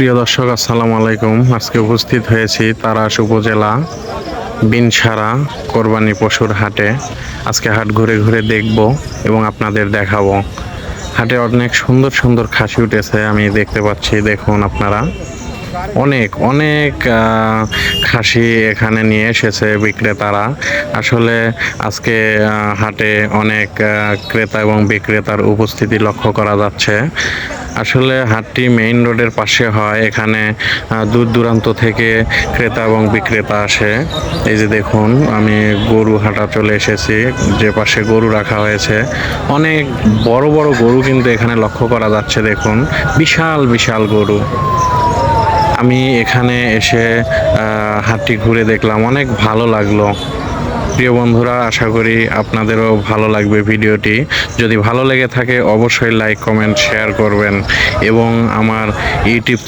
প্রিয় দর্শক, আসসালামু আলাইকুম। আজকে উপস্থিত হয়েছি তারাস উপজেলা বিনসারা কোরবানি পশুর হাটে। আজকে হাট ঘুরে ঘুরে দেখব এবং আপনাদের দেখাবো। হাটে অনেক সুন্দর সুন্দর খাসি উঠেছে, আমি দেখতে পাচ্ছি, দেখুন আপনারা। অনেক অনেক খাসি এখানে নিয়ে এসেছে বিক্রেতারা। আসলে আজকে হাটে অনেক ক্রেতা এবং বিক্রেতার উপস্থিতি লক্ষ্য করা যাচ্ছে। আসলে হাটটি মেইন রোডের পাশে হয়। এখানে দূর দূরান্ত থেকে ক্রেতা এবং বিক্রেতা আসে। এই যে দেখুন, আমি গরু হাটা চলে এসেছি। যে পাশে গরু রাখা হয়েছে। অনেক বড় বড় গরু কিন্তু এখানে লক্ষ্য করা যাচ্ছে, দেখুন। বিশাল বিশাল গরু। আমি এখানে এসে হাটটি ঘুরে দেখলাম। অনেক ভালো লাগল। প্রিয় বন্ধুরা, আশা করি আপনাদেরও ভালো লাগবে ভিডিওটি। যদি ভালো লেগে থাকে, অবশ্যই লাইক কমেন্ট শেয়ার করবেন এবং আমার ইউটিউব